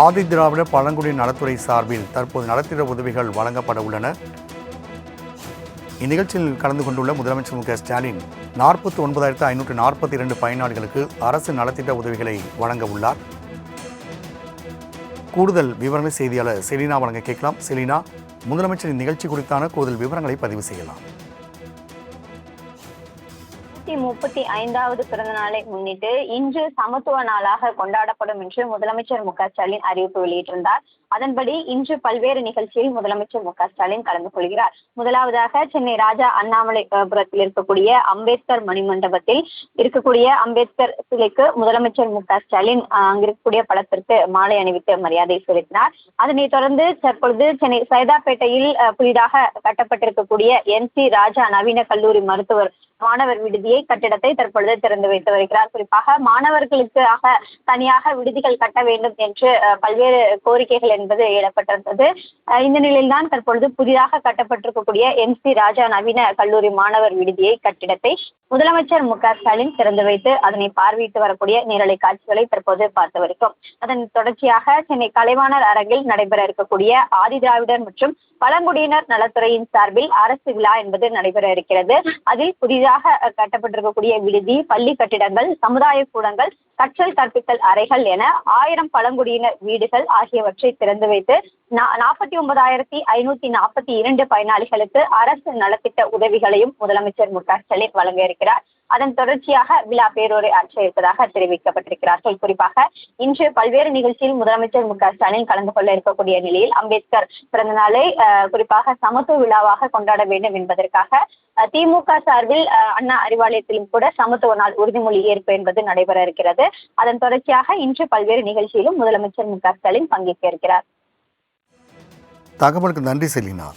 ஆதி திராவிட பழங்குடி நலத்துறை சார்பில் தற்போது நலத்திட்ட உதவிகள் வழங்கப்பட உள்ளன. இந்நிகழ்ச்சியில் கலந்து கொண்டுள்ள முதலமைச்சர் மு க ஸ்டாலின் நாற்பத்தி ஒன்பதாயிரத்து ஐநூற்று நாற்பத்தி இரண்டு பயனாளிகளுக்கு அரசு நலத்திட்ட உதவிகளை வழங்க உள்ளார். கூடுதல் விவரங்களை செய்தியாளர் செலினா வழங்க கேட்கலாம். செலினா முதலமைச்சரின் நிகழ்ச்சி குறித்தான கூடுதல் விவரங்களை பதிவு செய்யலாம். நூத்தி முப்பத்தி ஐந்தாவது பிறந்த நாளை முன்னிட்டு இன்று சமத்துவ நாளாக கொண்டாடப்படும் என்று முதலமைச்சர் மு ஸ்டாலின் அறிவிப்பு வெளியிட்டிருந்தார். அதன்படி இன்று பல்வேறு நிகழ்ச்சியில் முதலமைச்சர் மு ஸ்டாலின் கலந்து கொள்கிறார். முதலாவதாக சென்னை ராஜா அண்ணாமலைபுரத்தில் இருக்கக்கூடிய அம்பேத்கர் மணிமண்டபத்தில் இருக்கக்கூடிய அம்பேத்கர் சிலைக்கு முதலமைச்சர் மு ஸ்டாலின் அங்கிருக்கக்கூடிய படத்திற்கு மாலை அணிவித்து மரியாதை செலுத்தினார். அதனைத் தொடர்ந்து தற்பொழுது சென்னை சைதாப்பேட்டையில் புதிதாக கட்டப்பட்டிருக்கக்கூடிய என் சி ராஜா நவீன கல்லூரி மருத்துவர் மாணவர் விடுதியை கட்டிடத்தை தற்பொழுது திறந்து வைத்து வருகிறார். குறிப்பாக மாணவர்களுக்காக தனியாக விடுதிகள் கட்ட வேண்டும் என்று அஹ், பல்வேறு கோரிக்கைகள் என்பது எழப்பட்டிருந்தது அஹ், இந்த நிலையில்தான் தற்பொழுது புதிதாக கட்டப்பட்டிருக்கக்கூடிய எம் சி ராஜா நவீன கல்லூரி மாணவர் விடுதியை கட்டிடத்தை முதலமைச்சர் மு க ஸ்டாலின் திறந்து வைத்து அதனை பார்வையிட்டு வரக்கூடிய நேரலை காட்சிகளை தற்போது பார்த்து வருகிறோம். அதன் தொடர்ச்சியாக சென்னை கலைவாணர் அரங்கில் நடைபெற இருக்கக்கூடிய ஆதிதிராவிடர் மற்றும் பழங்குடியினர் நலத்துறையின் சார்பில் அரசு விழா என்பது நடைபெற இருக்கிறது. அதில் புதிதாக கட்டப்பட்டிருக்கக்கூடிய விடுதி பள்ளி கட்டிடங்கள் சமுதாய கூடங்கள் கற்றல் கற்பித்தல் அறைகள் என ஆயிரம் பழங்குடியினர் வீடுகள் ஆகியவற்றை திறந்து வைத்து நாற்பத்தி ஒன்பதாயிரத்தி ஐநூத்தி நாற்பத்தி இரண்டு பயனாளிகளுக்கு அரசு நலத்திட்ட உதவிகளையும் முதலமைச்சர் மு க ஸ்டாலின் வழங்க இருக்கிறார். அதன் தொடர்ச்சியாக விழா பேரூரை ஆற்ற இருப்பதாக தெரிவிக்கப்பட்டிருக்கிறார்கள். குறிப்பாக இன்று பல்வேறு நிகழ்ச்சியில் முதலமைச்சர் மு க ஸ்டாலின் கலந்து கொள்ள இருக்கக்கூடிய நிலையில் அம்பேத்கர் பிறந்த நாளை குறிப்பாக சமத்துவ விழாவாக கொண்டாட வேண்டும் என்பதற்காக திமுக சார்பில் அண்ணா அறிவாலயத்திலும் கூட சமத்துவ நாள் உறுதிமொழி ஏற்பு என்பது நடைபெற இருக்கிறது. அதன் தொடர்ச்சியாக இன்று பல்வேறு நிகழ்ச்சியிலும் முதலமைச்சர் மு க ஸ்டாலின் பங்கேற்க இருக்கிறார். தகவலுக்கு நன்றி செலினா